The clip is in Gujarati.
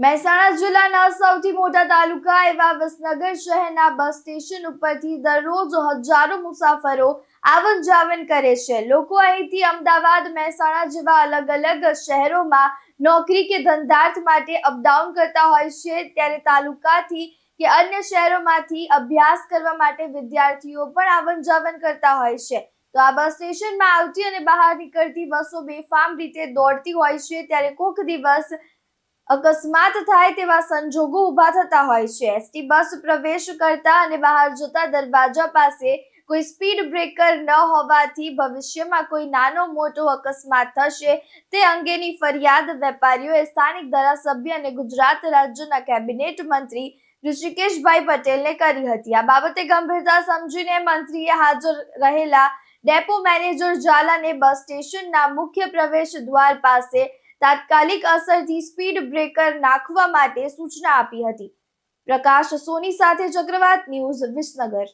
મહેસાણા જિલ્લાના સૌથી મોટા તાલુકા એવા વિસનગર શહેરના બસ સ્ટેશન ઉપરથી દરરોજ હજારો મુસાફરો આવન જાવન કરે છે. લોકો અહીંથી અમદાવાદ, મહેસાણા જેવા અલગ અલગ શહેરોમાં નોકરી કે ધંધાર્થ માટે અપડાઉન કરતા હોય છે. ત્યારે તાલુકાથી કે અન્ય શહેરોમાંથી અભ્યાસ કરવા માટે વિદ્યાર્થીઓ પણ આવન જાવન કરતા હોય છે. તો આ બસ સ્ટેશનમાં આવતી અને બહાર નીકળતી બસો બેફામ રીતે દોડતી હોય છે. ત્યારે કોક દિવસ અકસ્માત થાય તેવા સંજોગો ઊભા થતા હોય છે. એસટી બસ પ્રવેશ કરતા અને બહાર જતા દરવાજા પાસે કોઈ સ્પીડ બ્રેકર ન હોવાથી ભવિષ્યમાં કોઈ નાનો મોટો અકસ્માત થશે તે અંગેની ફરિયાદ વેપારીઓએ સ્થાનિક ધારાસભ્ય અને ગુજરાત રાજ્યના કેબિનેટ મંત્રી ઋષિકેશભાઈ પટેલને કરી હતી. આ બાબતે ગંભીરતા સમજીને મંત્રીએ હાજર રહેલા ડેપો મેનેજર ઝાલાને બસ સ્ટેશનના મુખ્ય પ્રવેશ દ્વાર પાસે તાત્કાલિક અસરથી સ્પીડ બ્રેકર નાખવા માટે સૂચના આપી હતી. પ્રકાશ સોની સાથે ચક્રવાત ન્યૂઝ વિસનગર.